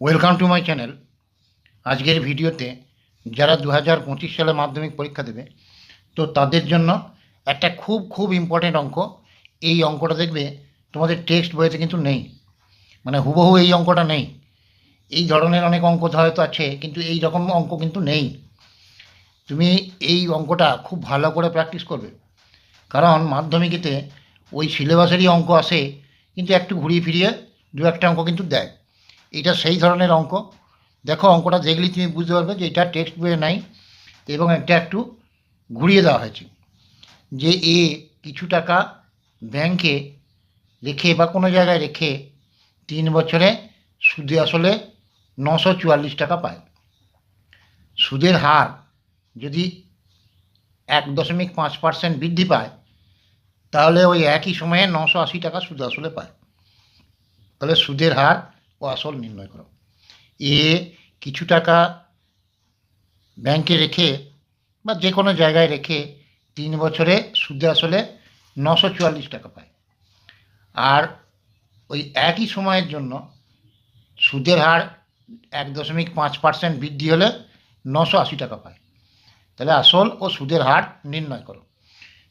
Welcome to my channel আজকের ভিডিওতে যারা দু হাজার পঁচিশ সালে মাধ্যমিক পরীক্ষা দেবে, তো তাদের জন্য একটা খুব খুব ইম্পর্টেন্ট অঙ্ক। এই অঙ্কটা দেখবে তোমাদের টেক্সট বইতে কিন্তু নেই। মানে হুবহু এই অঙ্কটা নেই। এই ধরনের অনেক অঙ্ক হয়তো আছে, কিন্তু এই রকম অঙ্ক কিন্তু নেই। তুমি এই অঙ্কটা খুব ভালো করে প্র্যাকটিস করবে। কারণ মাধ্যমিকেতে ওই সিলেবাসেরই অঙ্ক আসে, কিন্তু একটু ঘুরিয়ে ফিরিয়ে দু একটা অঙ্ক কিন্তু দেয়। এটা সেই ধরনের অঙ্ক। দেখো, অঙ্কটা দেখলে তুমি বুঝতে পারবে যে এটা টেক্সট বইয়ে নাই এবং এটা একটু ঘুরিয়ে দেওয়া হয়েছে যে এ কিছু টাকা ব্যাংকে রেখে বা কোনো জায়গায় রেখে তিন বছরে সুদে আসলে নশো চুয়াল্লিশ টাকা পায়। সুদের হার যদি এক দশমিক পাঁচ পার্সেন্ট বৃদ্ধি পায়, তাহলে ওই একই সময়ে নশো আশি টাকা সুদ আসলে পায়। তাহলে সুদের হার ও আসল নির্ণয় করো। এ কিছু টাকা ব্যাংকে রেখে বা যে কোনো জায়গায় রেখে তিন বছরে সুদে আসলে নশো চুয়াল্লিশ টাকা পায়। আর ওই একই সময়ের জন্য সুদের হার এক দশমিক পাঁচ পার্সেন্ট বৃদ্ধি হলে নশো আশি টাকা পায়। তাহলে আসল ও সুদের হার নির্ণয় করো।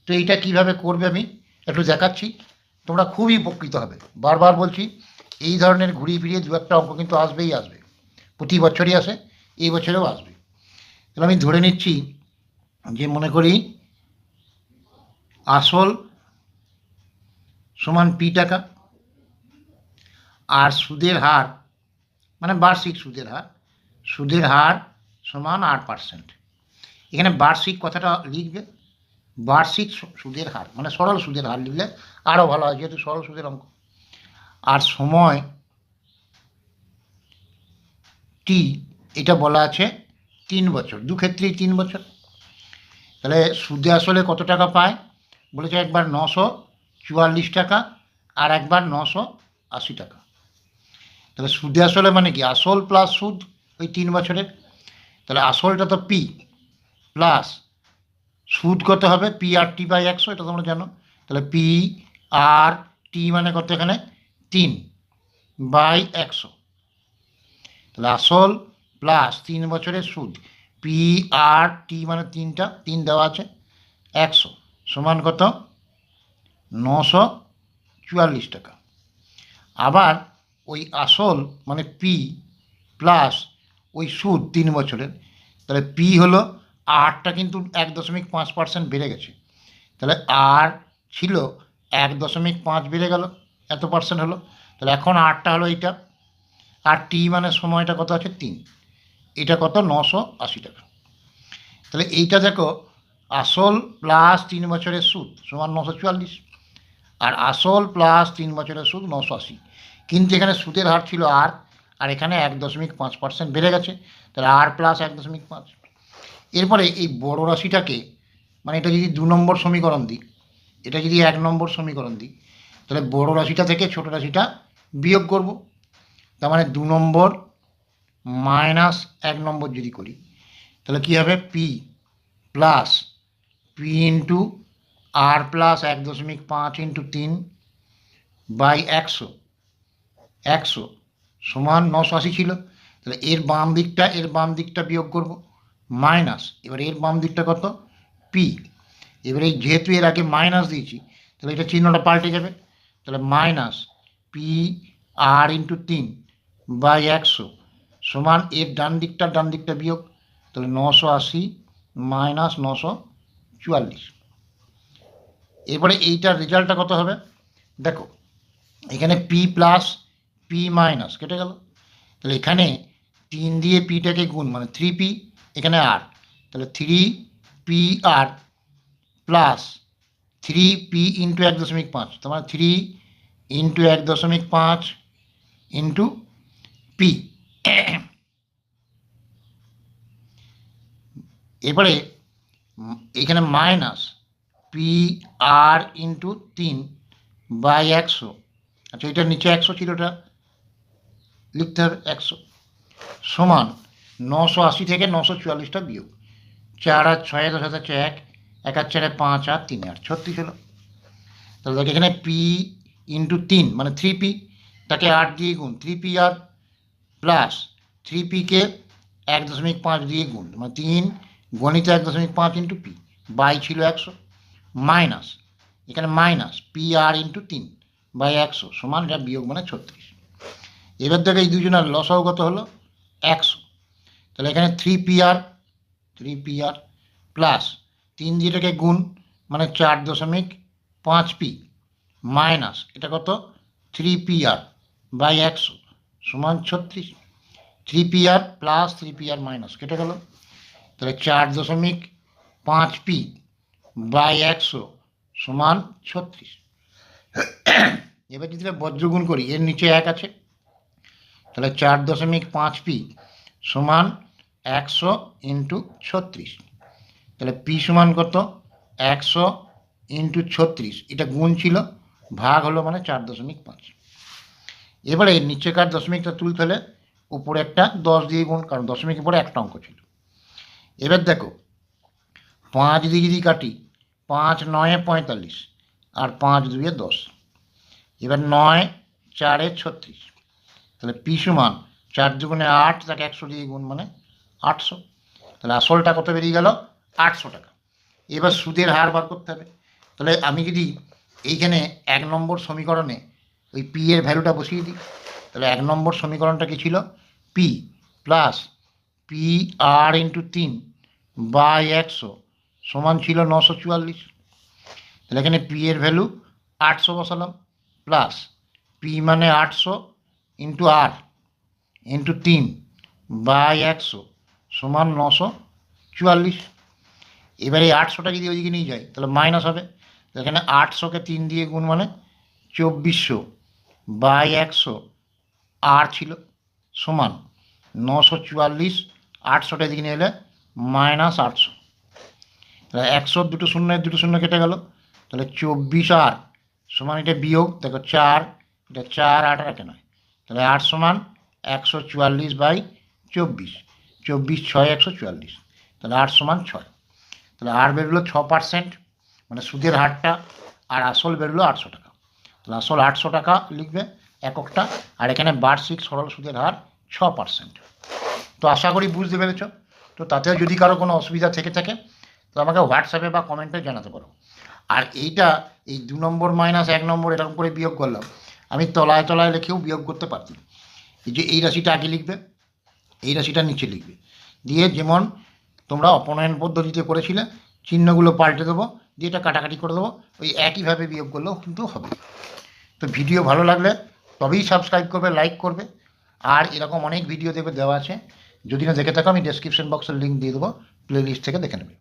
তো এইটা কীভাবে করবে আমি একটু দেখাচ্ছি। তোমরা খুবই উপকৃত হবে। বারবার বলছি এই ধরনের ঘুরিয়ে ফিরিয়ে দু একটা অঙ্ক কিন্তু আসবেই আসবে। প্রতি বছরই আসে, এই বছরেও আসবে। তাহলে আমি ধরে নিচ্ছি যে মনে করি আসল সমান পি টাকা আর সুদের হার মানে বার্ষিক সুদের হার সুদের হার সমান আট পার্সেন্ট। এখানে বার্ষিক কথাটা লিখবে, বার্ষিক সুদের হার মানে সরল সুদের হার লিখলে আরও ভালো হয়, যেহেতু সরল সুদের অঙ্ক। আর সময় টি, এটা বলা আছে তিন বছর, দু ক্ষেত্রেই তিন বছর। তাহলে সুদে আসলে কত টাকা পায়? বলেছে একবার নশো চুয়াল্লিশ টাকা আর একবার নশো আশি টাকা। তাহলে সুদে আসলে মানে কি? আসল প্লাস সুদ ওই তিন বছরের। তাহলে আসলটা তো পি প্লাস সুদ কত হবে? পি আর টি বাই একশো, এটা তোমরা জানো। তাহলে পি আর টি মানে কত এখানে? তিন বাই একশো। তাহলে আসল প্লাস তিন বছরের সুদ পি আর টি মানে তিনটা, তিন দেওয়া আছে, একশো সমান কত? নশো চুয়াল্লিশ টাকা। আবার ওই আসল মানে পি প্লাস ওই সুদ তিন বছরের, তাহলে পি হলো আরটা কিন্তু এক দশমিক পাঁচ পার্সেন্ট বেড়ে গেছে। তাহলে আর ছিল এক দশমিক পাঁচ বেড়ে গেল। এত পার্সেন্ট হলো? তাহলে এখন আরটা হলো এইটা। আর টি মানে সময়টা কত আছে? তিন। এটা কত? নশো আশি টাকা। তাহলে এইটা দেখো, আসল প্লাস তিন বছরের সুদ সমান নশো চুয়াল্লিশ। আর আসল প্লাস তিন বছরের সুদ নশো আশি। কিন্তু এখানে সুদের হার ছিল আর আর এখানে এক দশমিক পাঁচ পার্সেন্ট বেড়ে গেছে। তাহলে আর প্লাস এক দশমিক পাঁচ। এরপরে এই বড় রাশিটাকে মানে এটা যদি দু নম্বর সমীকরণ দিই, এটা যদি এক নম্বর সমীকরণ দিই তাহলে বড় রাশিটা থেকে ছোট রাশিটা বিয়োগ করব। তার মানে দু নম্বর মাইনাস এক নম্বর যদি করি, তাহলে কী হবে? P plus P into R plus এক দশমিক পাঁচ ইন্টু তিন বাই একশো। একশো সমান নশো আশি ছিল। তাহলে এর বাম দিকটা, এর বাম দিকটা বিয়োগ করব, মাইনাস। এবার এর বাম দিকটা কত? পি এবারে যেহেতু এর আগে মাইনাস দিয়েছি, তাহলে এটা চিহ্নটা পাল্টে যাবে। তাহলে মাইনাস পি আর ইন্টু তিন বাই একশো সমান এর ডান দিকটা ডান দিকটা বিয়োগ, তাহলে নশো আশি মাইনাস নশো চুয়াল্লিশ। এরপরে এইটার রেজাল্টটা কত হবে? দেখো, এখানে পি প্লাস পি মাইনাস কেটে গেল। তাহলে এখানে তিন দিয়ে পিটাকে গুণ মানে থ্রি পি এখানে আর তাহলে three P R plus three P into এক দশমিক পাঁচ, তার মানে থ্রি ইন্টু এক দশমিক পাঁচ ইন্টু পি এবারে এখানে মাইনাস পি আর ইন্টু তিন বাই একশো। আচ্ছা এটার নিচে একশো ছিল ওটা লিখতে হবে একশো। সমান নশো আশি থেকে নশো চুয়াল্লিশটা বিয়োগ। চার আর ছয় দশ হাজার এক। এক আর চারে পাঁচ আর তিন আর ছত্রিশ হলো। তাহলে দেখ এখানে পি ইন্টু তিন মানে থ্রি পি তাকে আট দিয়ে গুণ three P R plus three পিকে এক দশমিক পাঁচ দিয়ে গুণ মানে তিন গণিত এক দশমিক পাঁচ ইন্টু পি বাই ছিল একশো মাইনাস এখানে মাইনাস পি আর ইন্টু তিন, বাই একশো সমান এটা বিয়োগ মানে ছত্রিশ। এবার থেকে এই দুজনের লসাও কত হলো? একশো। তাহলে এখানে three P R three P R plus তিন যেটাকে গুণ মানে চার দশমিক পাঁচ পি, মাইনাস, এটা কত? থ্রি পি আর বাই একশো সমান ছত্রিশ। Three P R plus three P R minus, কেটে গেল। তাহলে চার দশমিক পাঁচ পি বাই একশো সমান ছত্রিশ। এবার যদি বজ্রগুণ করি, এর নিচে এক আছে। তাহলে চার দশমিক পাঁচ পি সমান একশো ইন্টু ছত্রিশ। তাহলে পি সমান কত? একশো ইন্টু ছত্রিশ। এটা গুণ ছিল, ভাগ হলো মানে চার দশমিক পাঁচ। এবারে নিচেকার দশমিকটা তুলতে হলে উপরে একটা দশ দিয়ে গুণ, কারণ দশমিকের পরে একটা অঙ্ক ছিল। এবার দেখো, পাঁচ দিয়ে যদি কাটি, পাঁচ নয়ে পঁয়তাল্লিশ, আর পাঁচ দুয়ে দশ। এবার নয় চারে ছত্রিশ। তাহলে পি সমান চার দুগুণে আট, তাকে একশো দিয়ে গুণ মানে আটশো। তাহলে আসলটা কত বেরিয়ে গেল? আটশো টাকা। এবার সুদের হার বার করতে হবে। তাহলে আমি যদি এইখানে এক নম্বর সমীকরণে ওই পি এর ভ্যালুটা বসিয়ে দিই, তাহলে এক নম্বর সমীকরণটা কি ছিল? P plus P R into তিন বাই একশো সমান ছিল নশো চুয়াল্লিশ। তাহলে এখানে পি এর ভ্যালু আটশো বসালাম প্লাস পি মানে আটশো ইন্টু আর ইন্টু তিন বাই একশো সমান নশো চুয়াল্লিশ। এবারে এই আটশোটা যদি ওইদিকে নিয়ে যাই তাহলে মাইনাস হবে। এখানে আটশোকে তিন দিয়ে গুণ মানে চব্বিশশো বাই একশো আর ছিল সমান নশো চুয়াল্লিশ। আটশোটা এদিকে নিয়ে এলে মাইনাস আটশো। তাহলে একশো দুটো শূন্য দুটো শূন্য কেটে গেল। তাহলে চব্বিশ আর সমান এটা বিয়োগ, দেখো চার, এটা চার আট আর নয়। তাহলে আট সমান একশো চুয়াল্লিশ বাই চব্বিশ। চব্বিশ ছয় একশো চুয়াল্লিশ। তাহলে আট সমান ছয়। তাহলে আর বেরোলো ছ পার্সেন্ট মানে সুদের হারটা, আর আসল বেরোলো আটশো টাকা। তাহলে আসল আটশো টাকা লিখবে এককটা, আর এখানে বার্ষিক সরল সুদের হার ছ পার্সেন্ট তো আশা করি বুঝতে পেরেছ। তো তাতেও যদি কারও কোনো অসুবিধা থেকে থাকে, তো আমাকে হোয়াটসঅ্যাপে বা কমেন্টে জানাতে পারো। আর এইটা, এই দু নম্বর মাইনাস এক নম্বর এরকম করে বিয়োগ করলাম, আমি তলায় তলায় লিখেও বিয়োগ করতে পারতাম এই যে এই রাশিটা আগে লিখবে, এই রাশিটা নিচে লিখবে। দিয়ে যেমন তোমরা অপনয়ন পদ্ধতিতে করেছিলে চিহ্নগুলো পাল্টে দেবো দিয়ে এটা কাটাকাটি করে দেবো ওই একইভাবে বিয়োগ করলেও কিন্তু হবে। তো ভিডিও ভালো লাগলে তবেই সাবস্ক্রাইব করবে লাইক করবে আর এরকম অনেক ভিডিও দেবে দেওয়া আছে। যদি না দেখে থাকো আমি ডেসক্রিপশন বক্সের লিঙ্ক দিয়ে দেবো প্লেলিস্ট থেকে দেখে নেবে।